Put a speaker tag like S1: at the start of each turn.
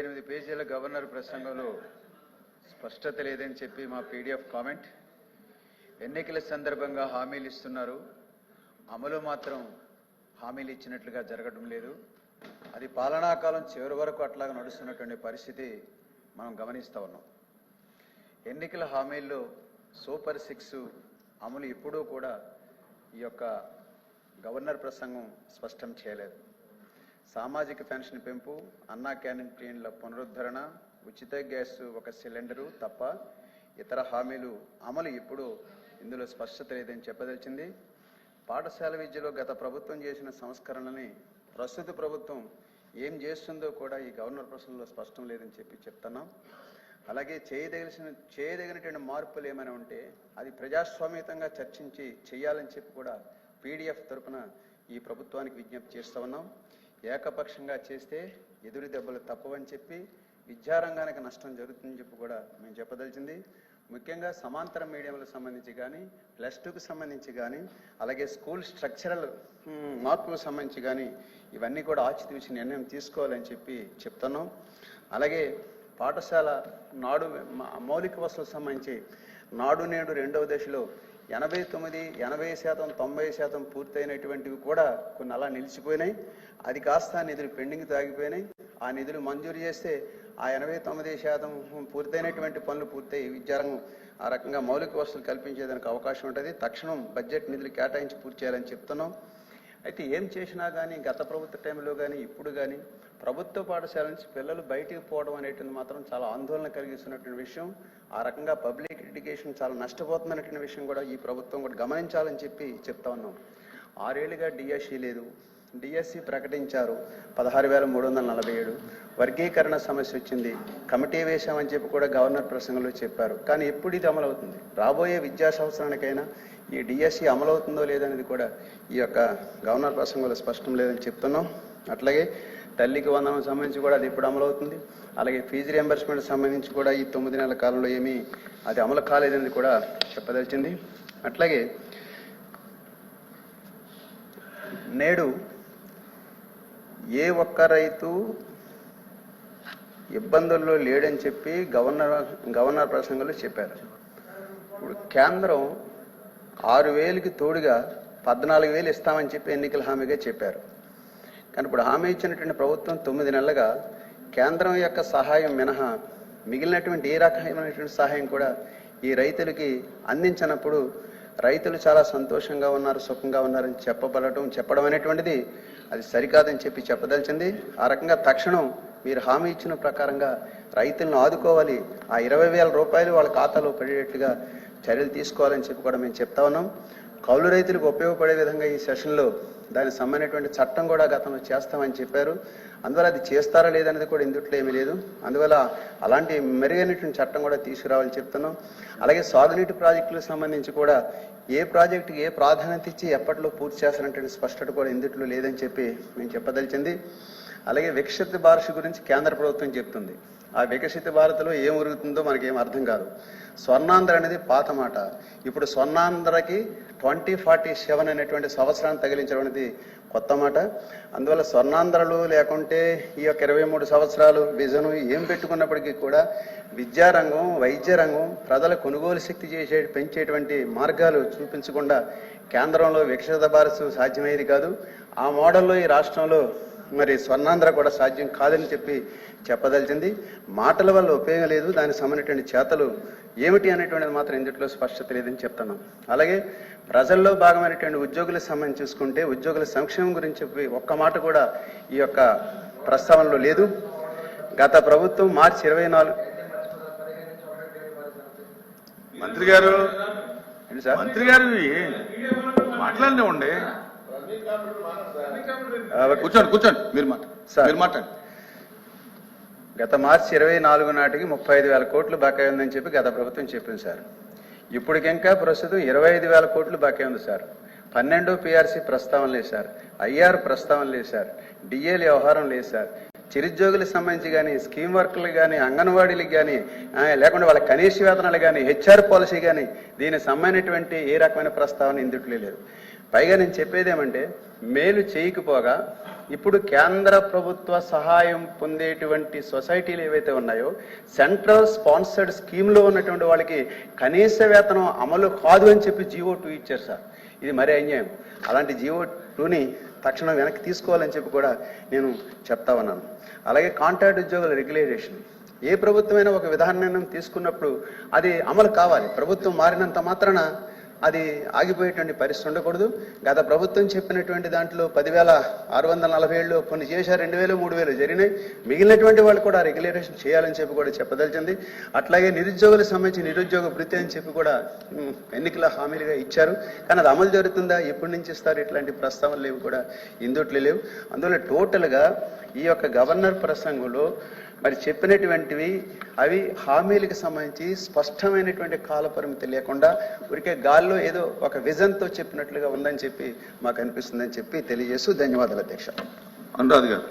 S1: ఎనిమిది పేజీల గవర్నర్ ప్రసంగంలో స్పష్టత లేదని చెప్పి మా పీడిఎఫ్ కామెంట్. ఎన్నికల సందర్భంగా హామీలు ఇస్తున్నారు. అమలు మాత్రం హామీలు ఇచ్చినట్లుగా జరగడం లేదు. అది పాలనాకాలం చివరి వరకు అట్లాగా నడుస్తున్నటువంటి పరిస్థితి మనం గమనిస్తూ ఉన్నాం. ఎన్నికల హామీల్లో సూపర్ సిక్స్ అమలు ఎప్పుడూ కూడా ఈ యొక్క గవర్నర్ ప్రసంగం స్పష్టం చేయలేదు. సామాజిక పెన్షన్ పెంపు అన్నా క్యాంటీన్ల పునరుద్ధరణ ఉచిత గ్యాస్ ఒక సిలిండరు తప్ప ఇతర హామీలు అమలు ఇప్పుడు ఇందులో స్పష్టత లేదని చెప్పదలిచింది. పాఠశాల విద్యలో గత ప్రభుత్వం చేసిన సంస్కరణలని ప్రస్తుత ప్రభుత్వం ఏం చేస్తుందో కూడా ఈ గవర్నర్ ప్రశ్నలో స్పష్టం లేదని చెప్పి చెప్తున్నాం. అలాగే చేయదగిన చేయదగినటువంటి మార్పులు ఏమైనా ఉంటే అది ప్రజాస్వామ్యతంగా చర్చించి చేయాలని చెప్పి కూడా పీడిఎఫ్ తరపున ఈ ప్రభుత్వానికి విజ్ఞప్తి చేస్తూ ఉన్నాం. ఏకపక్షంగా చేస్తే ఎదురు దెబ్బలు తప్పవని చెప్పి విద్యారంగానికి నష్టం జరుగుతుందని చెప్పి కూడా మేము చెప్పదలిచింది. ముఖ్యంగా సమాంతర మీడియంలకు సంబంధించి కానీ ప్లస్ టూకి సంబంధించి కానీ అలాగే స్కూల్ స్ట్రక్చరల్ మార్పులకు సంబంధించి కానీ ఇవన్నీ కూడా ఆచితూచి నిర్ణయం తీసుకోవాలని చెప్పి చెప్తున్నాం. అలాగే పాఠశాల నాడు మౌలిక వసతులకు సంబంధించి నాడు నేడు రెండవ దశలో ఎనభై తొమ్మిది ఎనభై శాతం తొంభై శాతం పూర్తయినటువంటివి కూడా కొన్ని అలా నిలిచిపోయినాయి. అది కాస్త నిధులు పెండింగ్ తాగిపోయినాయి. ఆ నిధులు మంజూరు చేస్తే ఆ ఎనభై తొమ్మిది శాతం పూర్తయినటువంటి పనులు పూర్తయి విద్యారంగం ఆ రకంగా మౌలిక వసతులు కల్పించేదానికి అవకాశం ఉంటుంది. తక్షణం బడ్జెట్ నిధులు కేటాయించి పూర్తి చేయాలని చెప్తున్నాం. అయితే ఏం చేసినా కానీ గత ప్రభుత్వ టైంలో కానీ ఇప్పుడు కానీ ప్రభుత్వ పాఠశాల నుంచి పిల్లలు బయటికి పోవడం అనేటువంటి మాత్రం చాలా ఆందోళన కలిగిస్తున్నటువంటి విషయం. ఆ రకంగా పబ్లిక్ ఎడ్యుకేషన్ చాలా నష్టపోతుందనేటువంటి విషయం కూడా ఈ ప్రభుత్వం కూడా గమనించాలని చెప్పి చెప్తా ఉన్నాం. ఆరేళ్ళుగా డిఎస్సి లేదు. డిఎస్సి ప్రకటించారు పదహారు వేల మూడు వందల నలభై ఏడు. వర్గీకరణ సమస్య వచ్చింది. కమిటీ వేశామని చెప్పి కూడా గవర్నర్ ప్రసంగంలో చెప్పారు. కానీ ఎప్పుడు ఇది అమలవుతుంది? రాబోయే విద్యా సంవత్సరానికైనా ఈ డిఎస్సి అమలవుతుందో లేదనేది కూడా ఈ యొక్క గవర్నర్ ప్రసంగంలో స్పష్టం లేదని చెప్తున్నాం. అట్లాగే తల్లికి వందనం సంబంధించి కూడా అది ఎప్పుడు అమలవుతుంది అలాగే ఫీజు రియంబర్స్మెంట్ సంబంధించి కూడా ఈ తొమ్మిది నెలల కాలంలో ఏమీ అది అమలు కాలేదని కూడా చెప్పదలిచింది. అట్లాగే నేడు ఏ ఒక్క రైతు ఇబ్బందుల్లో లేడని చెప్పి గవర్నర్ గవర్నర్ ప్రసంగంలో చెప్పారు. ఇప్పుడు కేంద్రం ఆరు వేలకి తోడుగా పద్నాలుగు వేలు ఇస్తామని చెప్పి ఎన్నికల హామీగా చెప్పారు. కానీ ఇప్పుడు హామీ ఇచ్చినటువంటి ప్రభుత్వం తొమ్మిది నెలలుగా కేంద్రం యొక్క సహాయం మినహా మిగిలినటువంటి ఏ రకమైనటువంటి సహాయం కూడా ఈ రైతులకి అందించినప్పుడు రైతులు చాలా సంతోషంగా ఉన్నారు సుఖంగా ఉన్నారని చెప్పబడటం చెప్పడం అనేటువంటిది అది సరికాదని చెప్పి చెప్పదలిచింది. ఆ రకంగా తక్షణం మీరు హామీ ఇచ్చిన ప్రకారంగా రైతులను ఆదుకోవాలి. ఆ ఇరవై వేల రూపాయలు వాళ్ళ ఖాతాలో పడేటట్టుగా చర్యలు తీసుకోవాలని చెప్పి కూడా మేము చెప్తా ఉన్నాం. కౌలు రైతులకు ఉపయోగపడే విధంగా ఈ సెషన్లో దానికి సంబంధించినటువంటి చట్టం కూడా గతంలో చేస్తామని చెప్పారు. అందువల్ల అది చేస్తారా లేదనేది కూడా ఇందుట్లో ఏమీ లేదు. అందువల్ల అలాంటి మెరుగైనటువంటి చట్టం కూడా తీసుకురావాలని చెప్తున్నాం. అలాగే సాగునీటి ప్రాజెక్టులకు సంబంధించి కూడా ఏ ప్రాజెక్టుకి ఏ ప్రాధాన్యత ఇచ్చి ఎప్పట్లో పూర్తి చేస్తారంటే స్పష్టత కూడా ఇందుట్లో లేదని చెప్పి మేము చెప్పదలిచింది. అలాగే వికసిత భారత్ గురించి కేంద్ర ప్రభుత్వం చెప్తుంది. ఆ వికసిత భారత్లో ఏం ఉరుగుతుందో మనకేం అర్థం కాదు. స్వర్ణాంధ్ర అనేది పాత మాట. ఇప్పుడు స్వర్ణాంధ్రకి ట్వంటీ ఫార్టీ సెవెన్ అనేటువంటి సంవత్సరాన్ని తగిలించడం అనేది కొత్త మాట. అందువల్ల స్వర్ణాంధ్రలు లేకుంటే ఈ యొక్క ఇరవై మూడు సంవత్సరాలు విజను ఏం పెట్టుకున్నప్పటికీ కూడా విద్యారంగం వైద్య రంగం ప్రజల కొనుగోలు శక్తి చేసే పెంచేటువంటి మార్గాలు చూపించకుండా కేంద్రంలో వికసిత భారత్ సాధ్యమయ్యేది కాదు. ఆ మోడల్లో ఈ రాష్ట్రంలో మరి స్వర్ణాంధ్ర కూడా సాధ్యం కాదని చెప్పి చెప్పదలిచింది. మాటల వల్ల ఉపయోగం లేదు దానికి సంబంధించిన చేతలు ఏమిటి అనేటువంటిది మాత్రం ఇందులో స్పష్టత లేదని చెప్తున్నాం. అలాగే ప్రజల్లో భాగమైనటువంటి ఉద్యోగులకు సంబంధించి చూసుకుంటే ఉద్యోగుల సంక్షేమం గురించి చెప్పి ఒక్క మాట కూడా ఈ యొక్క ప్రస్తావనలో లేదు. గత ప్రభుత్వం మార్చి ఇరవై నాలుగు
S2: మంత్రి గారు మంత్రి గారు మాట్లాడి ఉండే కూర్చోండి కూర్చోండి. మీరు మాట
S1: సార్.
S2: మీరు మాట్లాడండి.
S1: గత మార్చి ఇరవై నాలుగు నాటికి ముప్పై ఐదు వేల కోట్లు బకాయి ఉందని చెప్పి గత ప్రభుత్వం చెప్పింది సార్. ఇప్పటికింకా ప్రస్తుతం ఇరవై ఐదు వేల కోట్లు బకాయి ఉంది సార్. పన్నెండు పిఆర్సీ ప్రస్తావన లేదు సార్. ఐఆర్ ప్రస్తావన లేదు సార్. డిఏల వ్యవహారం లేదు సార్. చిరుద్యోగులకు సంబంధించి కానీ స్కీమ్ వర్కర్లకు కానీ అంగన్వాడీలకు కానీ లేకుంటే వాళ్ళ కనీస వేతనాలు కానీ హెచ్ఆర్ పాలసీ కానీ దీనికి సంబంధించినటువంటి ఏ రకమైన ప్రస్తావన ఇందుట్లో లేదు. పైగా నేను చెప్పేదేమంటే మేలు చేయకపోగా ఇప్పుడు కేంద్ర ప్రభుత్వ సహాయం పొందేటువంటి సొసైటీలు ఏవైతే ఉన్నాయో సెంట్రల్ స్పాన్సర్డ్ స్కీమ్లో ఉన్నటువంటి వాళ్ళకి కనీస వేతనం అమలు కాదు అని చెప్పి జీవో టూ ఇచ్చారు సార్. ఇది మరీ అన్యాయం. అలాంటి జీవో టూని తక్షణం వెనక్కి తీసుకోవాలని చెప్పి కూడా నేను చెప్తా ఉన్నాను. అలాగే కాంట్రాక్ట్ ఉద్యోగుల రెగ్యులైజేషన్ ఏ ప్రభుత్వమైనా ఒక విధాన నిర్ణయం తీసుకున్నప్పుడు అది అమలు కావాలి. ప్రభుత్వం మారినంత మాత్రాన అది ఆగిపోయేటువంటి పరిస్థితి ఉండకూడదు. గత ప్రభుత్వం చెప్పినటువంటి దాంట్లో పదివేల ఆరు వందల నలభై ఏళ్ళు కొన్ని చేశారు రెండు వేలు మూడు వేలు జరిగినాయి. మిగిలినటువంటి వాళ్ళు కూడా రెగ్యులేషన్ చేయాలని చెప్పి కూడా చెప్పదలిచింది. అట్లాగే నిరుద్యోగులకు సంబంధించి నిరుద్యోగ వృత్తి అని చెప్పి కూడా ఎన్నికల హామీలుగా ఇచ్చారు. కానీ అది అమలు జరుగుతుందా? ఎప్పటి నుంచి ఇస్తారు? ఇట్లాంటి ప్రస్తావనలు లేవు కూడా ఇందుట్లో లేవు. అందువల్ల టోటల్గా ఈ యొక్క గవర్నర్ ప్రసంగంలో మరి చెప్పినటువంటివి అవి హామీలకు సంబంధించి స్పష్టమైనటువంటి కాలపరిమితి లేకుండా ఊరికే గాల్లో ఏదో ఒక విజన్తో చెప్పినట్లుగా ఉందని చెప్పి మాకు అనిపిస్తుందని చెప్పి తెలియజేస్తూ ధన్యవాదాలు అధ్యక్ష.
S2: అనురాధ్ గారు.